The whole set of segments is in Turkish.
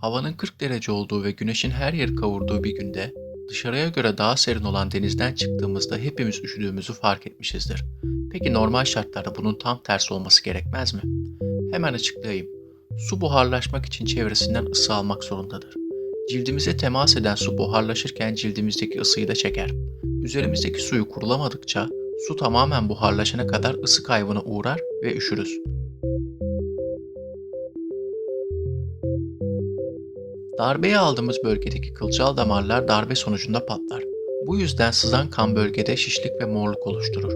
Havanın 40 derece olduğu ve güneşin her yeri kavurduğu bir günde dışarıya göre daha serin olan denizden çıktığımızda hepimiz üşüdüğümüzü fark etmişizdir. Peki normal şartlarda bunun tam tersi olması gerekmez mi? Hemen açıklayayım. Su buharlaşmak için çevresinden ısı almak zorundadır. Cildimize temas eden su buharlaşırken cildimizdeki ısıyı da çeker. Üzerimizdeki suyu kurulamadıkça su tamamen buharlaşana kadar ısı kaybına uğrar ve üşürüz. Darbeye aldığımız bölgedeki kılcal damarlar darbe sonucunda patlar. Bu yüzden sızan kan bölgede şişlik ve morluk oluşturur.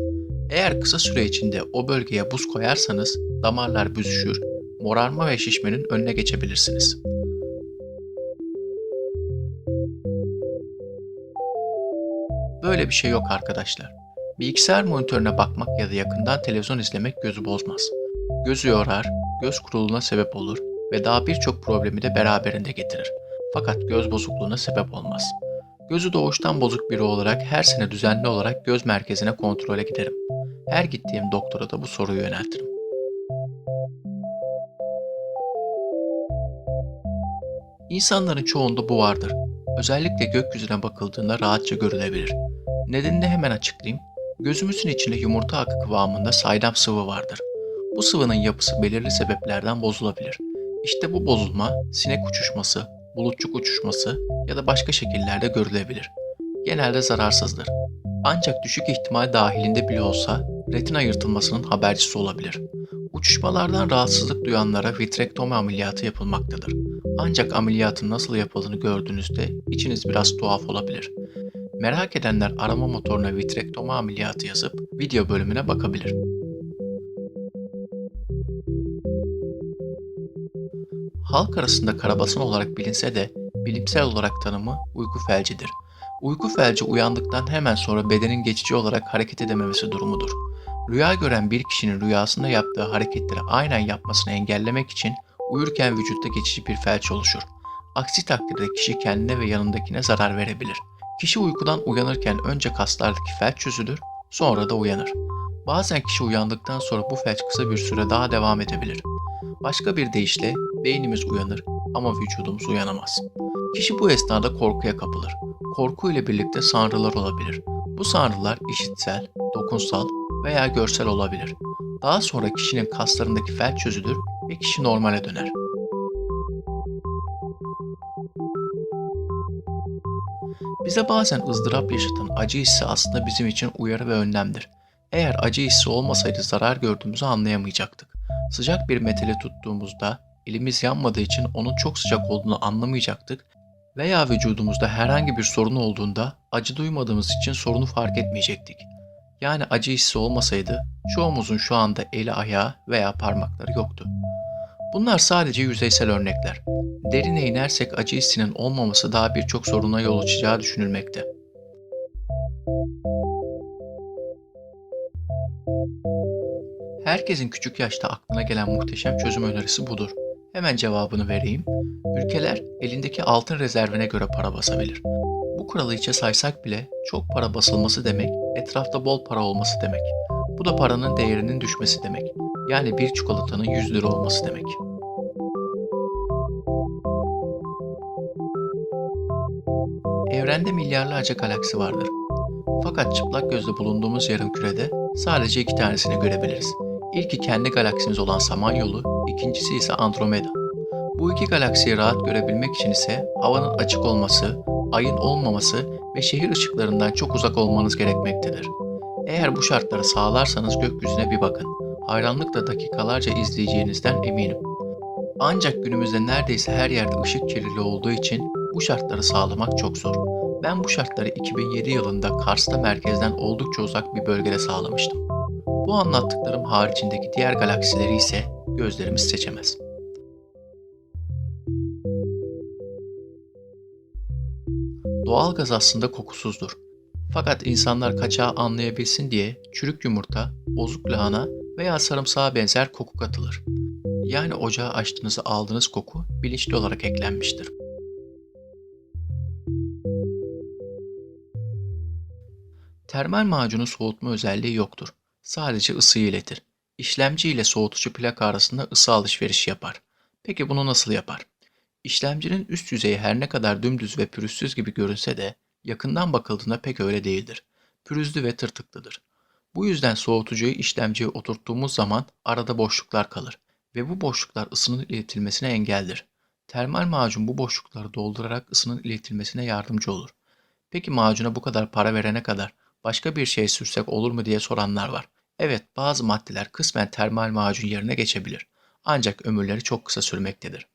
Eğer kısa süre içinde o bölgeye buz koyarsanız damarlar büzüşür, morarma ve şişmenin önüne geçebilirsiniz. Böyle bir şey yok arkadaşlar. Bilgisayar monitörüne bakmak ya da yakından televizyon izlemek gözü bozmaz. Gözü yorar, göz kuruluğuna sebep olur ve daha birçok problemi de beraberinde getirir. Fakat göz bozukluğuna sebep olmaz. Gözü doğuştan bozuk biri olarak her sene düzenli olarak göz merkezine kontrole giderim. Her gittiğim doktora da bu soruyu yöneltirim. İnsanların çoğunda bu vardır. Özellikle gökyüzüne bakıldığında rahatça görülebilir. Nedenini hemen açıklayayım. Gözümüzün içinde yumurta akı kıvamında saydam sıvı vardır. Bu sıvının yapısı belirli sebeplerden bozulabilir. İşte bu bozulma sinek uçuşması, bulutçuk uçuşması ya da başka şekillerde görülebilir. Genelde zararsızdır. Ancak düşük ihtimal dahilinde bile olsa retina yırtılmasının habercisi olabilir. Uçuşmalardan rahatsızlık duyanlara vitrektomi ameliyatı yapılmaktadır. Ancak ameliyatın nasıl yapıldığını gördüğünüzde içiniz biraz tuhaf olabilir. Merak edenler arama motoruna vitrektomi ameliyatı yazıp video bölümüne bakabilir. Halk arasında karabasan olarak bilinse de bilimsel olarak tanımı uyku felcidir. Uyku felci uyandıktan hemen sonra bedenin geçici olarak hareket edememesi durumudur. Rüya gören bir kişinin rüyasında yaptığı hareketleri aynen yapmasını engellemek için uyurken vücutta geçici bir felç oluşur. Aksi takdirde kişi kendine ve yanındakine zarar verebilir. Kişi uykudan uyanırken önce kaslardaki felç çözülür, sonra da uyanır. Bazen kişi uyandıktan sonra bu felç kısa bir süre daha devam edebilir. Başka bir deyişle beynimiz uyanır ama vücudumuz uyanamaz. Kişi bu esnada korkuya kapılır. Korku ile birlikte sanrılar olabilir. Bu sanrılar işitsel, dokunsal veya görsel olabilir. Daha sonra kişinin kaslarındaki felç çözülür ve kişi normale döner. Bize bazen ızdırap yaşatan acı hissi aslında bizim için uyarı ve önlemdir. Eğer acı hissi olmasaydı zarar gördüğümüzü anlayamayacaktık. Sıcak bir metali tuttuğumuzda elimiz yanmadığı için onun çok sıcak olduğunu anlamayacaktık veya vücudumuzda herhangi bir sorun olduğunda acı duymadığımız için sorunu fark etmeyecektik. Yani acı hissi olmasaydı çoğumuzun şu anda eli ayağı veya parmakları yoktu. Bunlar sadece yüzeysel örnekler. Derine inersek acı hissinin olmaması daha birçok soruna yol açacağı düşünülmekte. Herkesin küçük yaşta aklına gelen muhteşem çözüm önerisi budur. Hemen cevabını vereyim. Ülkeler elindeki altın rezervine göre para basabilir. Bu kuralı hiçe saysak bile çok para basılması demek, etrafta bol para olması demek. Bu da paranın değerinin düşmesi demek. Yani bir çikolatanın 100 lira olması demek. Evrende milyarlarca galaksi vardır. Fakat çıplak gözle bulunduğumuz yarım kürede sadece iki tanesini görebiliriz. İlki kendi galaksimiz olan Samanyolu, ikincisi ise Andromeda. Bu iki galaksiyi rahat görebilmek için ise havanın açık olması, ayın olmaması ve şehir ışıklarından çok uzak olmanız gerekmektedir. Eğer bu şartları sağlarsanız gökyüzüne bir bakın. Hayranlıkla dakikalarca izleyeceğinizden eminim. Ancak günümüzde neredeyse her yerde ışık kirliliği olduğu için bu şartları sağlamak çok zor. Ben bu şartları 2007 yılında Kars'ta merkezden oldukça uzak bir bölgede sağlamıştım. Bu anlattıklarım haricindeki diğer galaksileri ise gözlerimiz seçemez. Doğal gaz aslında kokusuzdur. Fakat insanlar kaçağı anlayabilsin diye çürük yumurta, bozuk lahana veya sarımsağa benzer koku katılır. Yani ocağı açtığınızda aldığınız koku bilinçli olarak eklenmiştir. Termal macunun soğutma özelliği yoktur. Sadece ısıyı iletir. İşlemci ile soğutucu plaka arasında ısı alışverişi yapar. Peki bunu nasıl yapar? İşlemcinin üst yüzeyi her ne kadar dümdüz ve pürüzsüz gibi görünse de yakından bakıldığında pek öyle değildir. Pürüzlü ve tırtıklıdır. Bu yüzden soğutucuyu işlemciye oturttuğumuz zaman arada boşluklar kalır ve bu boşluklar ısının iletilmesine engeldir. Termal macun bu boşlukları doldurarak ısının iletilmesine yardımcı olur. Peki macuna bu kadar para verene kadar başka bir şey sürsek olur mu diye soranlar var. Evet bazı maddeler kısmen termal macun yerine geçebilir. Ancak ömürleri çok kısa sürmektedir.